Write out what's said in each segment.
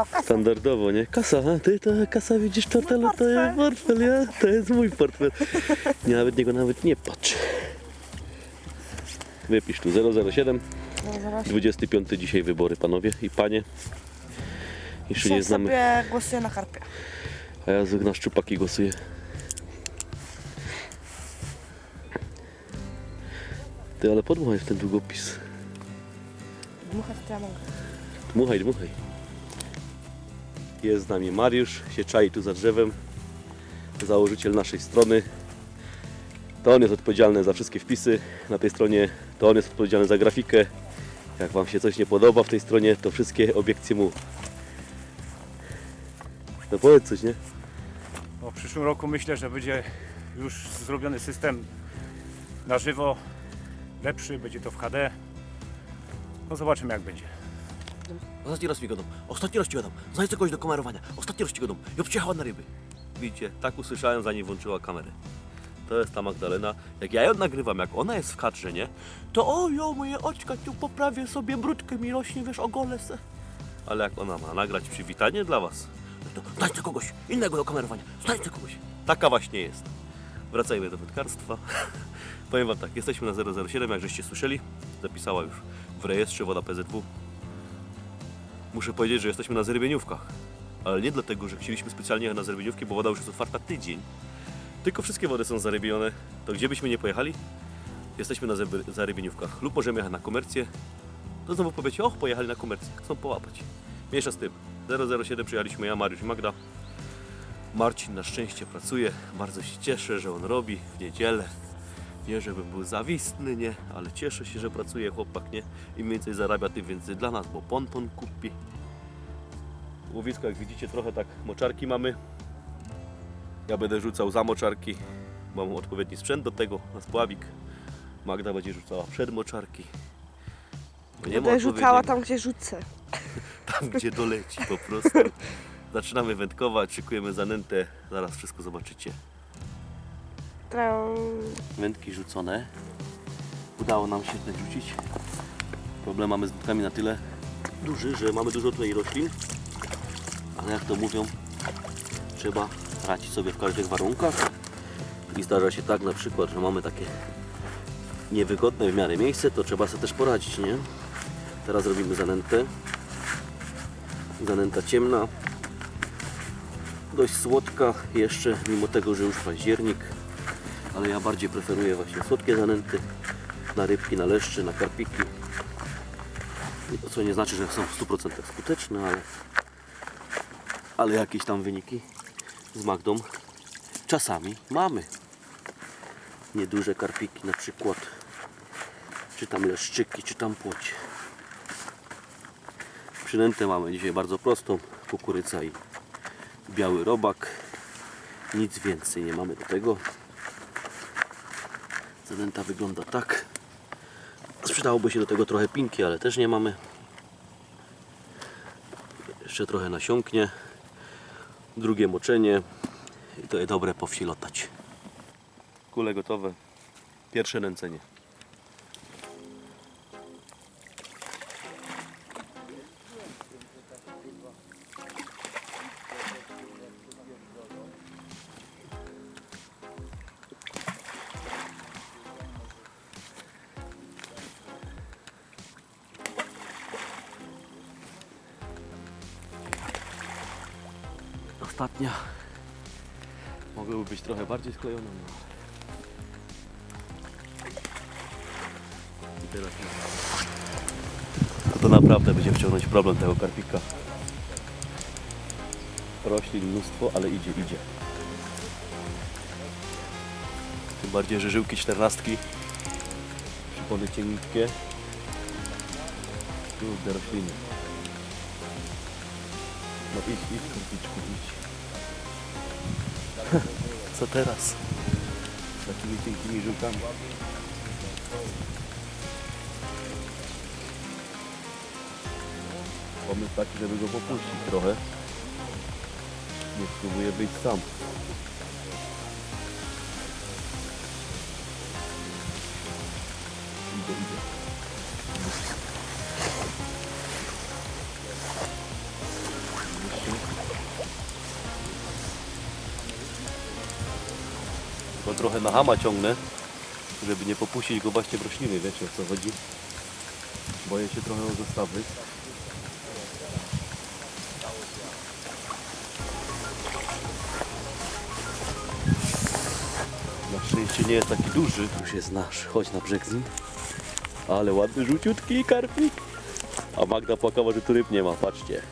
O, kasa. Standardowo, nie? Kasa, a ty to kasa widzisz to, to, jest portfel, ja? To jest mój portfel. Nie, nawet niego nawet nie patrz. Wypisz tu 007, No, zaraz. 25 dzisiaj wybory panowie i panie. Jeszcze nie znamy, sobie głosuję na karpia. a ja na szczupaki głosuję. Ty, ale podmuchaj w ten długopis. Dmuchać to ja mogę. Dmuchaj, dmuchaj. Jest z nami Mariusz, się czai tu za drzewem. Założyciel naszej strony. To on jest odpowiedzialny za wszystkie wpisy na tej stronie. To on jest odpowiedzialny za grafikę. Jak Wam się coś nie podoba w tej stronie, to wszystkie obiekcje mu. No powiedz coś, nie? No, w przyszłym roku myślę, że będzie już zrobiony system na żywo, lepszy, będzie to w HD. No zobaczymy jak będzie. Ostatni raz mi gadam, ostatni raz ci gadam, znajdź kogoś do kamerowania, ostatni raz ci gadam, ja przyjechała na ryby. Widzicie, tak usłyszałem zanim włączyła kamerę. To jest ta Magdalena. Jak ja ją nagrywam, jak ona jest w kadrze, nie? To o, jo, moje oczka, tu poprawię sobie, brudkę mi rośnie, wiesz, ogolę se. Ale jak ona ma nagrać przywitanie dla was, No to znajdź kogoś innego do kamerowania, znajdź kogoś. taka właśnie jest. Wracajmy do wędkarstwa. Powiem wam tak, jesteśmy na 007, jak żeście słyszeli. Zapisała już w rejestrze woda PZW. Muszę powiedzieć, że jesteśmy na zarybieniówkach. Ale nie dlatego, że chcieliśmy specjalnie na zarybieniówki, bo woda już jest otwarta tydzień. Tylko wszystkie wody są zarybione. To gdzie byśmy nie pojechali, jesteśmy na zaryb- zarybieniówkach. Lub możemy jechać na komercję. To znowu powiecie, och, pojechali na komercję, chcą połapać. Mniejsza z tym. 007 przyjechaliśmy ja, Mariusz i Magda. Marcin na szczęście pracuje. Bardzo się cieszę, że on robi w niedzielę. Nie, żebym był zawistny, nie, ale cieszę się, że pracuje chłopak, nie? Im więcej zarabia, tym więcej dla nas, bo ponton kupi. Łowisko, jak widzicie, trochę tak moczarki mamy. Ja będę rzucał za moczarki. Mam odpowiedni sprzęt do tego, na spławik. Magda będzie rzucała przed moczarki. Bo nie ma Będę rzucała odpowiedniego- tam, gdzie rzucę. tam, gdzie doleci po prostu. Zaczynamy wędkować, szykujemy zanętę, zaraz wszystko zobaczycie. Wędki rzucone. Udało nam się tutaj rzucić. Problem mamy z wędkami na tyle duży, że mamy dużo tutaj roślin. Ale jak to mówią, trzeba radzić sobie w każdych warunkach. I zdarza się tak na przykład, że mamy takie niewygodne w miarę miejsce, to trzeba sobie też poradzić, nie? Teraz robimy zanętę. Zanęta ciemna. Dość słodka jeszcze, mimo tego, że już październik ale ja bardziej preferuję właśnie słodkie zanęty na rybki, na leszcze, na karpiki. Co nie znaczy, że są w 100% skuteczne, ale, ale jakieś tam wyniki z Magdą czasami mamy. Nieduże karpiki na przykład, czy tam leszczyki, czy tam płocie. Przynętę mamy dzisiaj bardzo prostą, kukurydza i biały robak. Nic więcej nie mamy do tego. Zanęta wygląda tak. Sprzedałoby się do tego trochę pinki, ale też nie mamy. Jeszcze trochę nasiąknie. Drugie moczenie. I to jest dobre po wsi lotać. Kule gotowe. Pierwsze nęcenie. Trochę bardziej sklejone. No. I teraz to, to naprawdę będzie wciągnąć problem tego karpika. Roślin mnóstwo, ale idzie, idzie. Tym bardziej, że żyłki czternastki. Przypony cienkie. Kurde rośliny. No idź, idź, kurwiczku, idź. Co teraz? Z takimi cienkimi żyłkami. Pomysł taki, żeby go popuścić trochę. Nie spróbuję wyjść sam. Na hama ciągnę, żeby nie popuścić go właśnie w rośliny, wiecie o co chodzi. Boję się trochę o zestawy. Na szczęście nie jest taki duży. Już jest nasz. Chodź na brzeg z nim. Ale ładny, żółciutki karpik. A Magda płakała, że tu ryb nie ma. Patrzcie.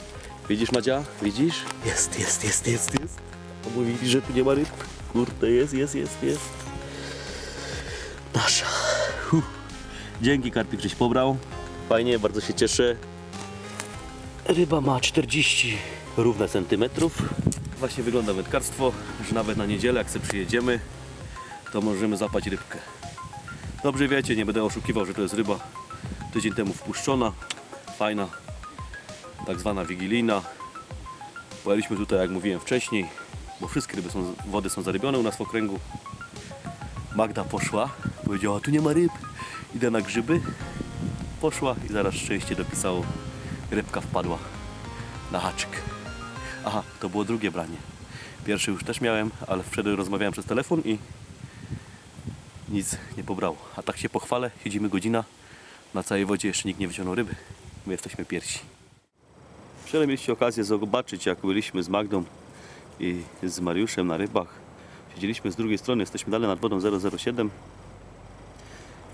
Widzisz Madzia? Widzisz? Jest, jest, jest, jest, jest. A mówili, że tu nie ma ryb. Kurde, jest, jest, jest, jest. Nasza. Huh. Dzięki karpik, żeś pobrał. Fajnie, bardzo się cieszę. Ryba ma 40 równe centymetrów. Właśnie wygląda wędkarstwo, że nawet na niedzielę, jak sobie przyjedziemy, to możemy zapać rybkę. Dobrze wiecie, nie będę oszukiwał, że to jest ryba tydzień temu wpuszczona, fajna, tak zwana wigilijna. Pojechaliśmy tutaj, jak mówiłem wcześniej, bo wszystkie ryby są, wody są zarybione u nas w okręgu. Magda poszła, powiedziała, tu nie ma ryb, idę na grzyby. Poszła i zaraz szczęście dopisało, rybka wpadła na haczyk. Aha, to było drugie branie. Pierwsze już też miałem, ale wtedy rozmawiałem przez telefon i nic nie pobrało. A tak się pochwalę, siedzimy godzina, na całej wodzie jeszcze nikt nie wyciągnął ryby. My jesteśmy pierwsi. Wczoraj mieliście okazję zobaczyć, jak byliśmy z Magdą i z Mariuszem na rybach. Siedzieliśmy z drugiej strony, jesteśmy dalej nad wodą 007.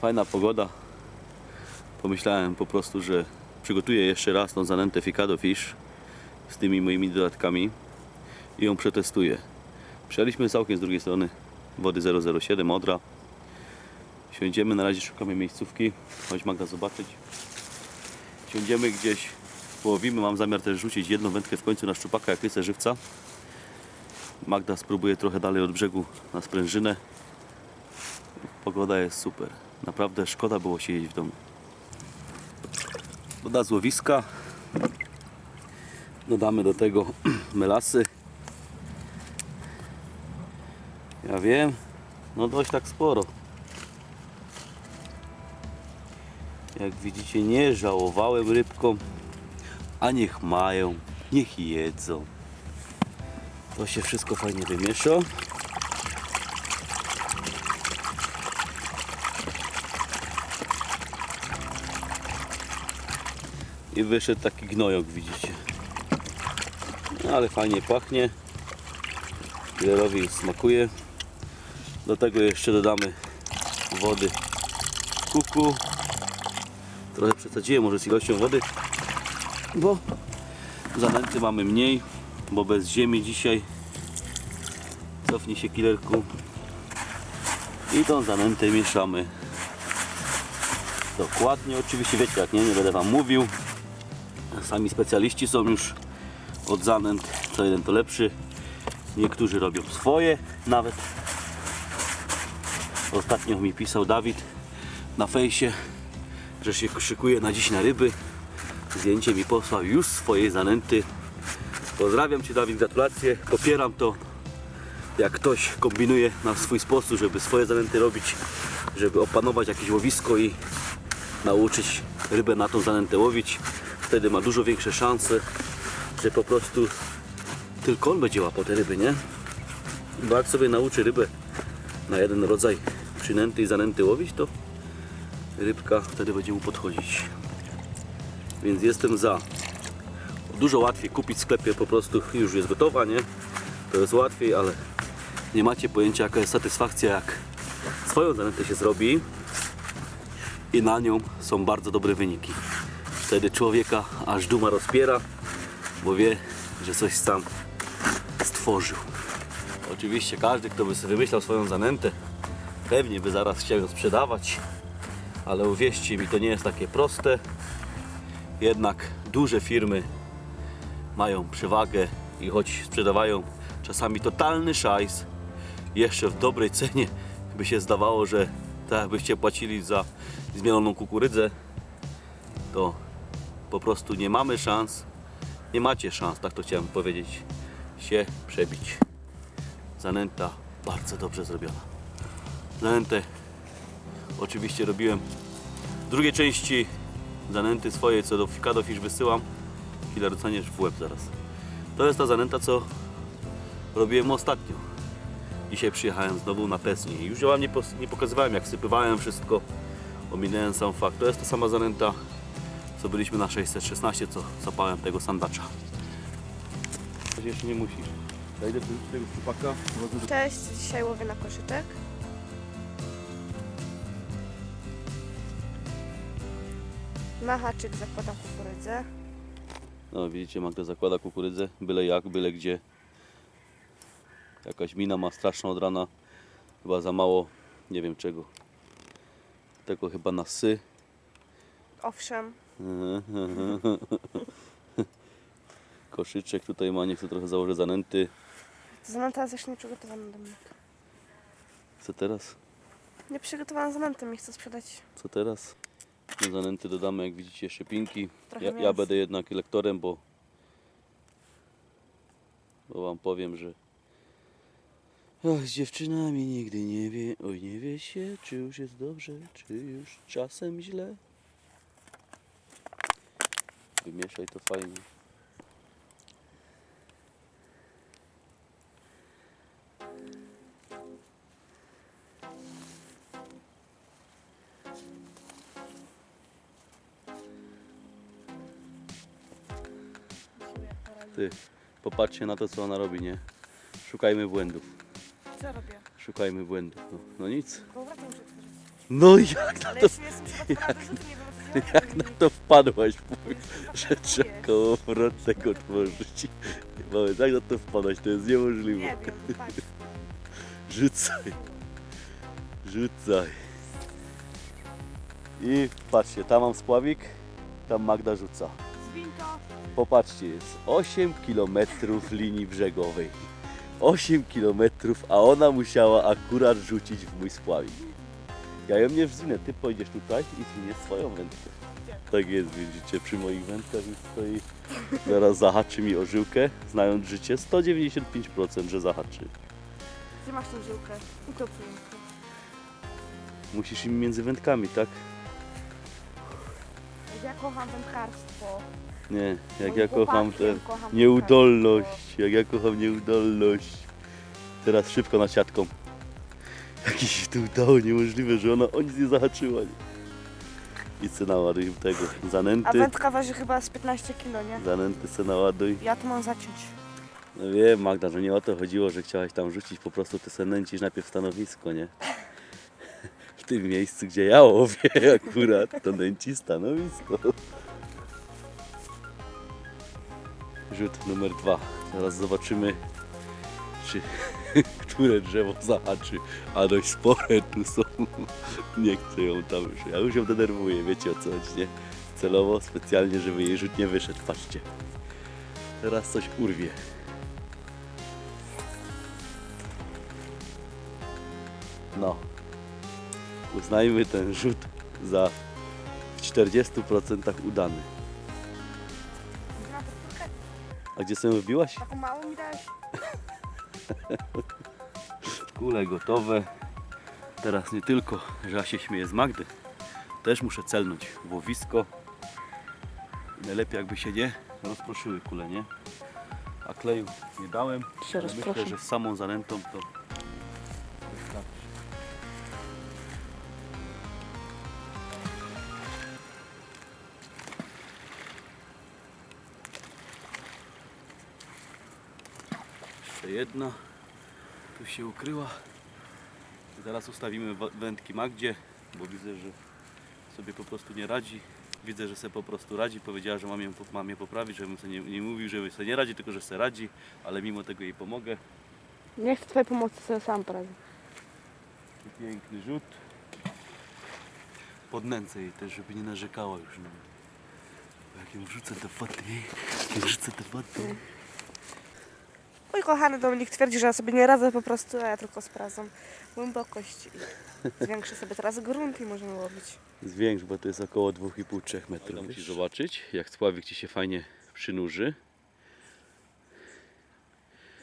Fajna pogoda. Pomyślałem po prostu, że przygotuję jeszcze raz tą zanętę Ficado Fish z tymi moimi dodatkami i ją przetestuję. Przyjechaliśmy całkiem z drugiej strony wody 007 Odra. Siądziemy, na razie szukamy miejscówki. Chodź Magda zobaczyć. Siądziemy gdzieś, połowimy. Mam zamiar też rzucić jedną wędkę w końcu na szczupaka, jak rysę żywca. Magda spróbuje trochę dalej od brzegu na sprężynę. Pogoda jest super. Naprawdę szkoda było siedzieć w domu. Woda złowiska. Dodamy do tego melasy. Ja wiem, no dość tak sporo. Jak widzicie, nie żałowałem rybkom, a niech mają, niech jedzą. To się wszystko fajnie wymiesza. I wyszedł taki gnojok, widzicie. No, ale fajnie pachnie. Grillerowi smakuje. Do tego jeszcze dodamy wody kuku. Trochę przesadziłem może z ilością wody, bo zanęty mamy mniej, bo bez ziemi dzisiaj. Cofnij się killerku. I tą zanętę mieszamy. Dokładnie, oczywiście wiecie jak nie, nie będę Wam mówił. Sami specjaliści są już od zanęt, co jeden to lepszy. Niektórzy robią swoje nawet. Ostatnio mi pisał Dawid na fejsie, że się szykuje na dziś na ryby. Zdjęcie mi posłał już swojej zanęty. Pozdrawiam Cię Dawid, gratulacje. Popieram to, jak ktoś kombinuje na swój sposób, żeby swoje zanęty robić, żeby opanować jakieś łowisko i nauczyć rybę na tą zanętę łowić. Wtedy ma dużo większe szanse, że po prostu tylko on będzie łapał te ryby, nie? Bo jak sobie nauczy rybę na jeden rodzaj przynęty i zanęty łowić, to rybka wtedy będzie mu podchodzić. Więc jestem za. Dużo łatwiej kupić w sklepie po prostu już jest gotowa, nie? To jest łatwiej, ale nie macie pojęcia jaka jest satysfakcja jak swoją zanętę się zrobi i na nią są bardzo dobre wyniki. Wtedy człowieka aż duma rozpiera, bo wie, że coś sam stworzył. Oczywiście każdy, kto by sobie wymyślał swoją zanętę, pewnie by zaraz chciał ją sprzedawać, ale uwierzcie mi, to nie jest takie proste. Jednak duże firmy mają przewagę i choć sprzedawają czasami totalny szajs, jeszcze w dobrej cenie by się zdawało, że tak jakbyście płacili za zmieloną kukurydzę, to po prostu nie mamy szans, nie macie szans, tak to chciałem powiedzieć, się przebić. Zanęta bardzo dobrze zrobiona. Zanętę oczywiście robiłem w drugiej części zanęty swojej, co do Ficado Fish wysyłam. Chwilę doceniesz w łeb zaraz. To jest ta zanęta, co robiłem ostatnio. Dzisiaj przyjechałem znowu na pesnie. Już wam nie, nie pokazywałem jak sypywałem wszystko. Ominąłem sam fakt. To jest ta sama zanęta, co byliśmy na 616, co zapałem tego sandacza. Jeszcze nie musisz. Ja idę do tego chłopaka. Cześć, dzisiaj łowię na koszyczek. Na haczyk zakładam kukurydzę. No widzicie, Magda zakłada kukurydzę, byle jak, byle gdzie. Jakaś mina ma straszną od rana. Chyba za mało, nie wiem czego. Tego chyba na sy. Owszem, Koszyczek tutaj ma, niech to trochę założę zanęty. zanęta jest jeszcze nie przygotowana do mnie. Co teraz? Nie przygotowana zanętę mi chcę sprzedać. Co teraz? Do zanęty dodamy, jak widzicie, szczypinki. Trochę Ja, ja będę jednak lektorem, bo, bo wam powiem, że Ach, z dziewczynami nigdy nie wie, oj nie wie się, czy już jest dobrze, czy już czasem źle. Wymieszaj to fajnie. Ty, popatrzcie na to, co ona robi, nie? Szukajmy błędów. Co robię? Szukajmy błędów. No, no nic. Powrotem muszę otworzyć. No i jak na Ale to, nie jestem rzutu, nie jak na to wpadłaś? Że trzeba kołowrotek otworzyć. Powiedz, jak na to wpadać? To jest niemożliwe. Nie wiem, patrz. Rzucaj. Rzucaj. I patrzcie, tam mam spławik, tam Magda rzuca. Zwiń to. Popatrzcie, jest 8 km linii brzegowej. 8 km, a ona musiała akurat rzucić w mój spławik. Ja ją nie wzwinę, ty pojedziesz tutaj i zwiniesz swoją wędkę. Tak jest, widzicie, przy moich wędkach już stoi. Zaraz zahaczy mi o żyłkę, znając życie, 195% że zahaczy. Gdzie masz tą żyłkę? To pięknie. Musisz im między wędkami, tak? Ja kocham wędkarstwo. Nie, jak Moim ja kocham chłopakiem tę kocham nieudolność, jak ja kocham nieudolność. Teraz szybko nad siatką. Jakiś się tu udało, niemożliwe, że ona o nic nie zahaczyła. nie? I co naładuj tego, A zanęty, wędka waży chyba z 15 kg, nie? zanęty se naładuj. Ja to mam zaciąć. No wiem Magda, że nie o to chodziło, że chciałaś tam rzucić, po prostu ty se nęcisz najpierw stanowisko, nie? W tym miejscu, gdzie ja łowię akurat, to nęci stanowisko. Rzut numer dwa. Zaraz zobaczymy, czy które drzewo zahaczy, a dość spore tu są. Nie chcę ją tam już, ja już ją denerwuję, wiecie o co chodzi, nie? Celowo, specjalnie, żeby jej rzut nie wyszedł, patrzcie. Teraz coś urwie. No. Uznajmy ten rzut za w 40% udany. A gdzie sobie wbiłaś? taką małą mi dałeś? Kule gotowe. Teraz nie tylko, że ja się śmieję z Magdy. Też muszę celnąć w łowisko. Najlepiej jakby się nie rozproszyły kule, nie? A kleju nie dałem. Się Myślę, że z samą zanętą to wystarczy. Jeszcze jedna. Tu się ukryła. Zaraz ustawimy wędki Magdzie, bo widzę, że sobie po prostu nie radzi. Widzę, że sobie po prostu radzi. Powiedziała, że mam ją, mam je poprawić, żebym sobie nie, nie mówił, że sobie nie radzi, tylko że sobie radzi, ale mimo tego jej pomogę. Nie chcę twojej pomocy, sobie sam poradzę. Piękny rzut. Podnęcę jej też, żeby nie narzekała już. Bo Jak ją wrzucę do wody, jak ją wrzucę do wody. Mój kochany Dominik twierdzi, że ja sobie nie radzę po prostu, a ja tylko sprawdzam głębokość i zwiększę sobie teraz grunt i możemy łowić. Zwiększ, bo to jest około 2,5-3 metrów. Musisz zobaczyć, jak spławik Ci się fajnie przynurzy.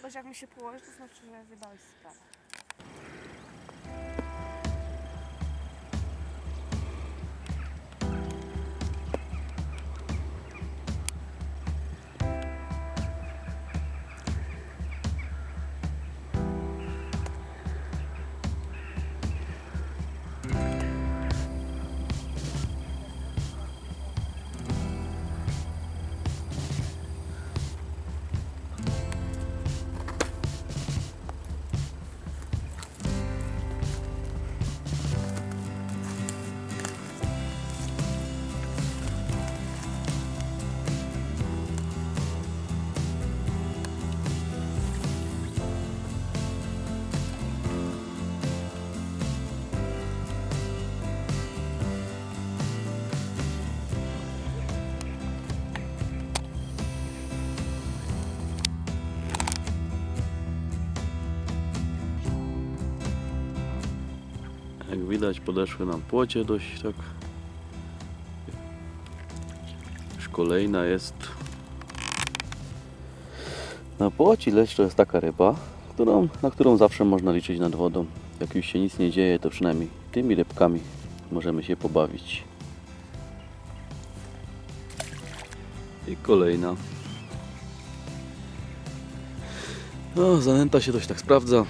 Bo jak mi się położy, to znaczy, że zjebałeś sprawę. Widać, podeszły nam płocie dość tak. Już kolejna jest. Na płoci leszcz to jest taka ryba, którą, na którą zawsze można liczyć nad wodą. Jak już się nic nie dzieje, to przynajmniej tymi rybkami możemy się pobawić. I kolejna. No, zanęta się dość tak sprawdza.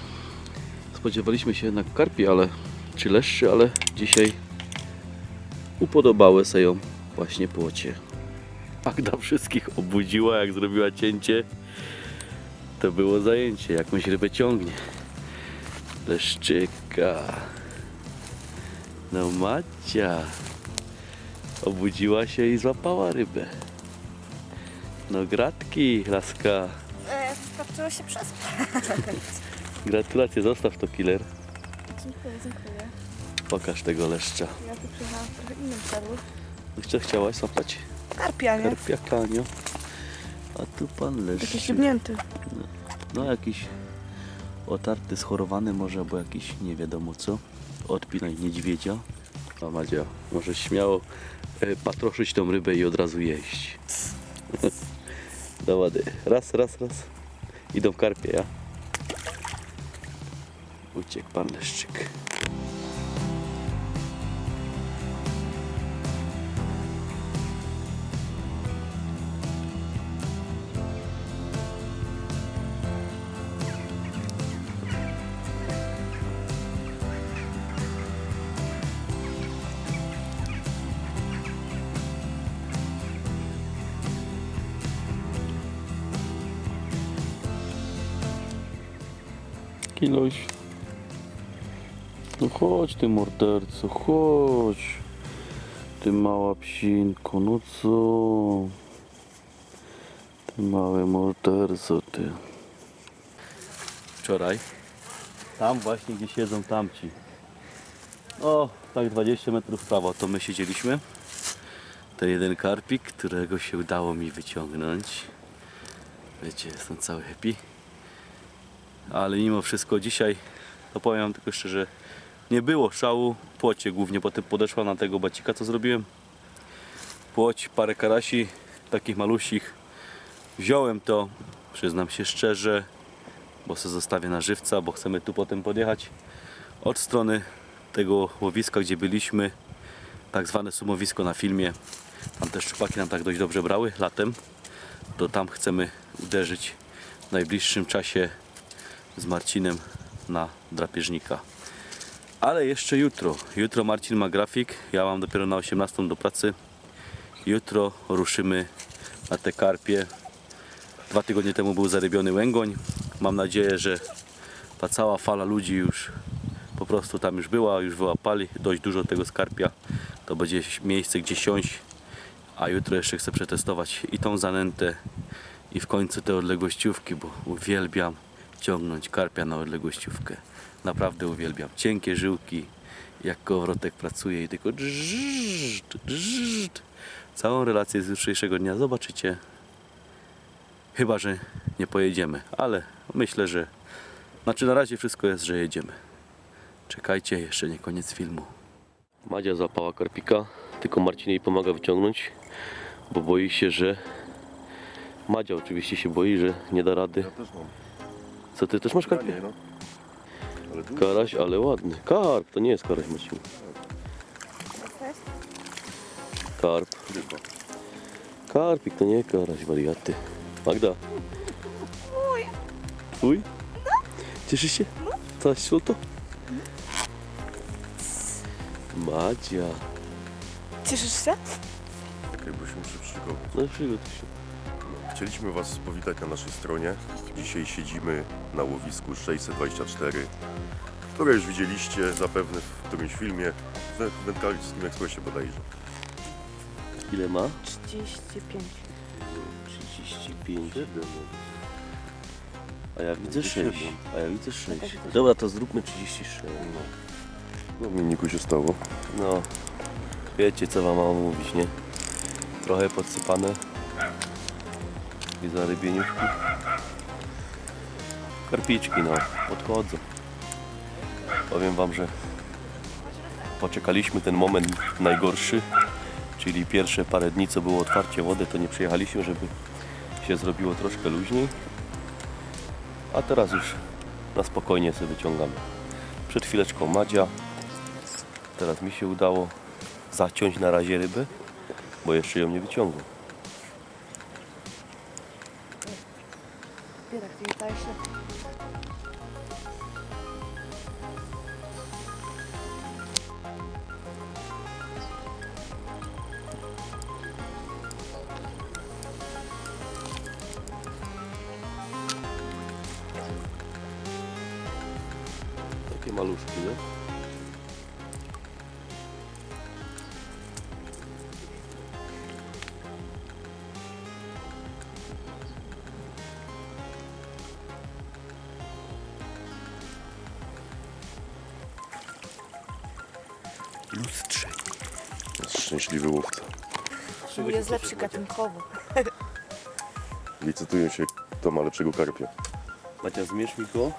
Spodziewaliśmy się jednak karpi, ale czy leszczy, ale dzisiaj upodobały sobie ją właśnie płocie. Magda wszystkich obudziła, jak zrobiła cięcie. To było zajęcie, jakąś rybę ciągnie. Leszczyka. No Macia. Obudziła się i złapała rybę. No gratki, laska. E, wystarczyło się przespać. Gratulacje, zostaw to killer. Dziękuję, dziękuję. Pokaż tego leszcza. Ja tu przyjechałam w trochę innym celu. Co chciałaś złapać? Karpia, nie? Karpia kanio. A tu pan Taki leszczy. ściągnięty. No jakiś otarty, schorowany może, albo jakiś nie wiadomo co. Odpinaj niedźwiedzia. A Madzia, może śmiało e, patroszyć tą rybę i od razu jeść. Do wody. Raz, raz, raz. Idą karpie, ja. Uciekł pan leszczyk. No chodź ty morderco, chodź. Ty mała psinko, no co? Ty małe morderco, ty. Wczoraj, tam właśnie gdzie siedzą tamci. O, tak 20 metrów w prawo, to my siedzieliśmy. To jeden karpik, którego się udało mi wyciągnąć. Wiecie, jestem cały happy ale mimo wszystko dzisiaj, to powiem tylko szczerze, nie było szału, płocie głównie, potem podeszła na tego bacika, co zrobiłem. Płoć, parę karasi, takich malusich. Wziąłem to, przyznam się szczerze, bo se zostawię na żywca, bo chcemy tu potem podjechać od strony tego łowiska, gdzie byliśmy, tak zwane sumowisko na filmie. Tam też szczupaki nam tak dość dobrze brały latem, to tam chcemy uderzyć w najbliższym czasie z Marcinem na drapieżnika. Ale jeszcze jutro. Jutro Marcin ma grafik, ja mam dopiero na 18 do pracy. Jutro ruszymy na te karpie. Dwa tygodnie temu był zarybiony łęgoń. Mam nadzieję, że ta cała fala ludzi już po prostu tam już była, już wyłapali dość dużo tego skarpia. To będzie miejsce gdzie siąść. A jutro jeszcze chcę przetestować i tą zanętę i w końcu te odległościówki, bo uwielbiam ciągnąć karpia na odległościówkę. Naprawdę uwielbiam. Cienkie żyłki, jak kołowrotek pracuje i tylko drżdż, drżdż. Całą relację z jutrzejszego dnia zobaczycie. Chyba, że nie pojedziemy, ale myślę, że znaczy na razie wszystko jest, że jedziemy. Czekajcie, jeszcze nie koniec filmu. Madzia złapała karpika, tylko Marcin jej pomaga wyciągnąć, bo boi się, że Madzia oczywiście się boi, że nie da rady. Ja też mam. Co ty też masz karpia? Nie, no. Ale Karaś, ale ładny. Karp, to nie jest karaś, Marcin. Karp. ryba. Karpik to nie karaś, wariaty. Magda. Uj. Uj? Cieszysz się? To to? Madzia. Cieszysz się? Okej, bo się muszę przygotować. No przygotuj się. Chcieliśmy Was powitać na naszej stronie. Dzisiaj siedzimy na łowisku 624, które już widzieliście zapewne w którymś filmie w Wędkarskim Ekspresie bodajże. Ile ma? 35. 35. A ja widzę 6. Siedem. A ja widzę 6. tak widzę. Dobra, to zróbmy 36. No w Miniku się stało. No, wiecie co wam mam mówić, nie? Trochę podsypane. I zarybieniówki. Karpiczki, no, podchodzą. Powiem wam, że poczekaliśmy ten moment najgorszy, czyli pierwsze parę dni, co było otwarcie wody, to nie przyjechaliśmy, żeby się zrobiło troszkę luźniej. A teraz już na spokojnie sobie wyciągamy. Przed chwileczką Madzia. Teraz mi się udało zaciąć na razie rybę, bo jeszcze ją nie wyciągłem. Takie maluszki, nie? Jest szczęśliwy łowca. Jest lepszy gatunkowo. Licytują się, kto ma lepszego karpia. Macia, zmierz mi go.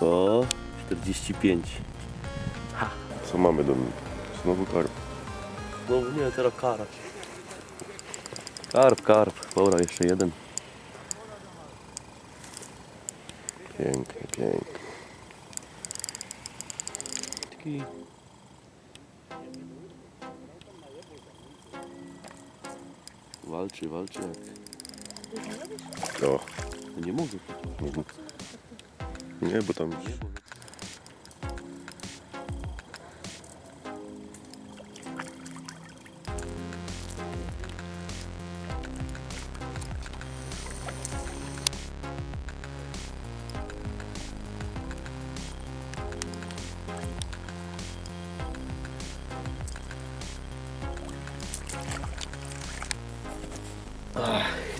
O, 45. Co mamy do mnie? Znowu karp. No nie, teraz karp. Karp, karp. Dobra, jeszcze jeden. Pięknie, pięknie. Taki... Walczy, walczy jak... O, No nie mogę. mhm. nie, bo tam już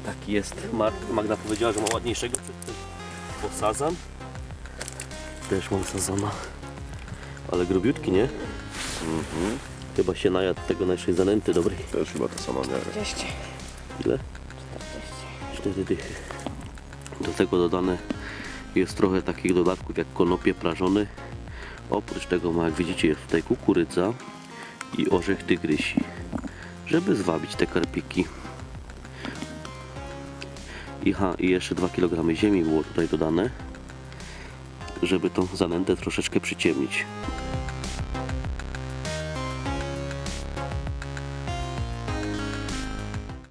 Taki jest. Magda powiedziała, że ma ładniejszego przed tym posadzam. Też mam sazona. Ale grubiutki, nie? Chyba się najadł tego naszej zanęty dobrej. też chyba ta sama miara. 40. Ile? 4 dychy. Do tego dodane jest trochę takich dodatków jak konopie prażone. Oprócz tego ma, jak widzicie, jest tutaj kukurydza i orzech tygrysi, żeby zwabić te karpiki. I, ha, I jeszcze 2 kg ziemi było tutaj dodane, żeby tą zanętę troszeczkę przyciemnić.